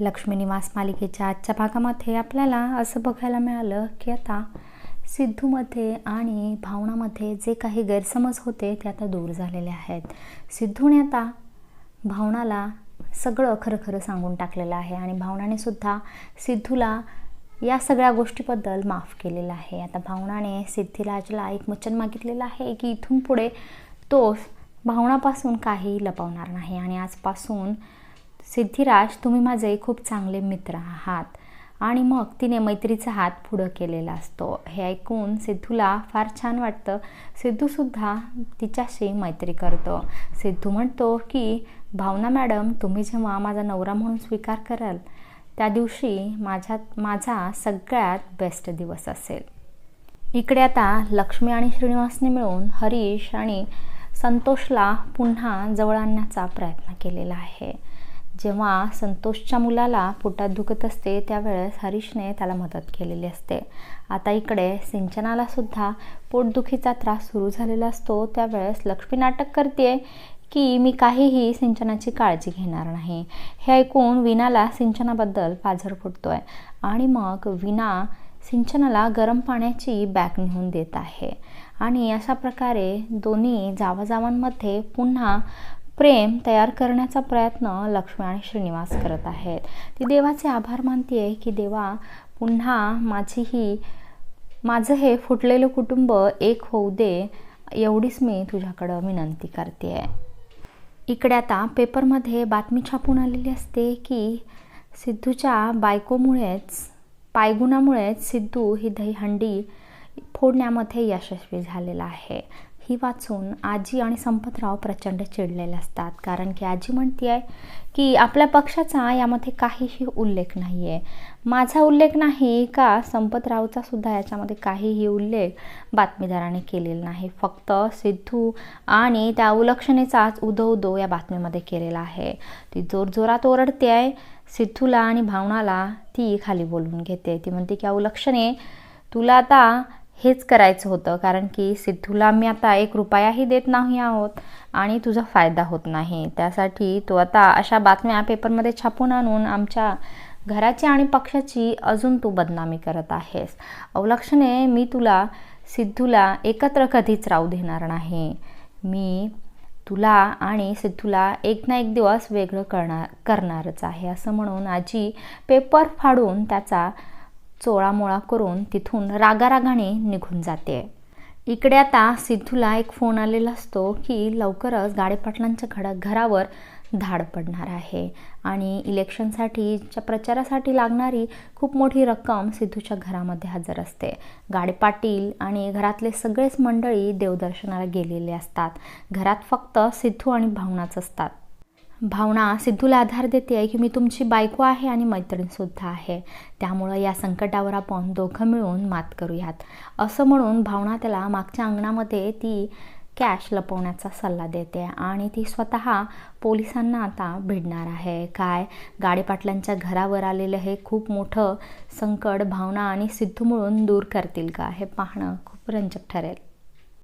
लक्ष्मी निवास मालिकेच्या आजच्या भागामध्ये आपल्याला असं बघायला मिळालं की आता सिद्धूमध्ये आणि भावनामध्ये जे काही गैरसमज होते ते आता दूर झालेले आहेत. सिद्धूने आता भावनाला सगळं खरं खरं सांगून टाकलेलं आहे आणि भावनाने सुद्धा सिद्धूला या सगळ्या गोष्टीबद्दल माफ केलेलं आहे. आता भावनाने सिद्धिराजला एक वचन मागितलेलं आहे की इथून पुढे तो भावनापासून काही लपवणार नाही आणि आजपासून सिद्धिराज तुम्ही माझे खूप चांगले मित्र आहात. आणि मग तिने मैत्रीचा हात पुढं केलेला असतो. हे ऐकून सिद्धूला फार छान वाटतं. सिद्धूसुद्धा तिच्याशी मैत्री करतो. सिद्धू म्हणतो की भावना मॅडम तुम्ही जेव्हा माझा नवरा म्हणून स्वीकार कराल त्या दिवशी माझ्यात माझा सगळ्यात बेस्ट दिवस असेल. इकडे आता लक्ष्मी आणि श्रीनिवासने मिळून हरीश आणि संतोषला पुन्हा जवळ आणण्याचा प्रयत्न केलेला आहे. जेव्हा संतोषच्या मुलाला पोटात दुखत असते त्यावेळेस हरीशने त्याला मदत केलेली असते. आता इकडे सिंचनाला सुद्धा पोटदुखीचा त्रास सुरू झालेला असतो. त्यावेळेस लक्ष्मी नाटक करते की मी काहीही सिंचनाची काळजी घेणार नाही. हे ऐकून विनाला सिंचनाबद्दल पाझर फुटतोय. आणि मग विना सिंचनाला गरम पाण्याची बॅग नेऊन देत आहे. आणि अशा प्रकारे दोन्ही जावाजावांमध्ये पुन्हा प्रेम तयार करण्याचा प्रयत्न लक्ष्मी आणि श्रीनिवास करत आहेत. ती देवाचे आभार मानते की देवा पुन्हा माझी ही माझं हे फुटलेलं कुटुंब एक होऊ दे एवढीच मी तुझ्याकडं विनंती करते आहे इकडे आता पेपरमध्ये बातमी छापून आलेली असते की सिद्धूच्या बायकोमुळेच पायगुणामुळेच सिद्धू ही दहीहंडी फोडण्यामध्ये यशस्वी झालेला आहे. ही वाचून आजी आणि संपतराव प्रचंड चिडलेले असतात. कारण की आजी म्हणते आहे की आपल्या पक्षाचा यामध्ये काहीही उल्लेख नाही आहे माझा उल्लेख नाही का? संपतरावचा सुद्धा याच्यामध्ये काहीही उल्लेख बातमीदाराने केलेला नाही. फक्त सिद्धू आणि त्या उलक्षणेचाच उदो उदो या बातमीमध्ये केलेला आहे. ती जोरजोरात ओरडते आहे सिद्धूला आणि भावनाला ती खाली बोलवून घेते. ती म्हणते की अवलक्षणे तुला आता हेच करायचं होतं. कारण की सिद्धूला मी आता एक रुपयाही देत नाही आहोत आणि तुझा फायदा होत नाही. त्यासाठी तू आता अशा बातम्या पेपरमध्ये छापून आणून आमच्या घराची आणि पक्षाची अजून तू बदनामी करत आहेस. अवलक्षणे मी तुला सिद्धूला एकत्र कधीच राहू देणार नाही. मी तुला आणि सिद्धूला एक ना एक दिवस वेगळं करणार करणारच आहे. असं म्हणून आजी पेपर फाडून त्याचा चोळामोळा करून तिथून रागारागाने निघून जाते. इकडे आता सिद्धूला एक फोन आलेला असतो की लवकरच गाडेपाटलांच्या घडा घरावर धाड पडणार आहे आणि इलेक्शनसाठीच्या प्रचारासाठी लागणारी खूप मोठी रक्कम सिद्धूच्या घरामध्ये हजर असते. गाडे पाटील आणि घरातले सगळेच मंडळी देवदर्शनाला गेलेले असतात. घरात फक्त सिद्धू आणि भावनाच असतात. भावना सिद्धूला आधार देते आहे की मी तुमची बायको आहे आणि मैत्रीणसुद्धा आहे. त्यामुळं या संकटावर आपण दोघं मिळून मात करूयात. असं म्हणून भावना त्याला मागच्या अंगणामध्ये ती कॅश लपवण्याचा सल्ला देते आणि ती स्वतः पोलिसांना आता भिडणार आहे. काय? गाडेपाटलांच्या घरावर आलेलं हे खूप मोठं संकट भावना आणि सिद्धू मिळून दूर करतील का? हे पाहणं खूप रंजक ठरेल.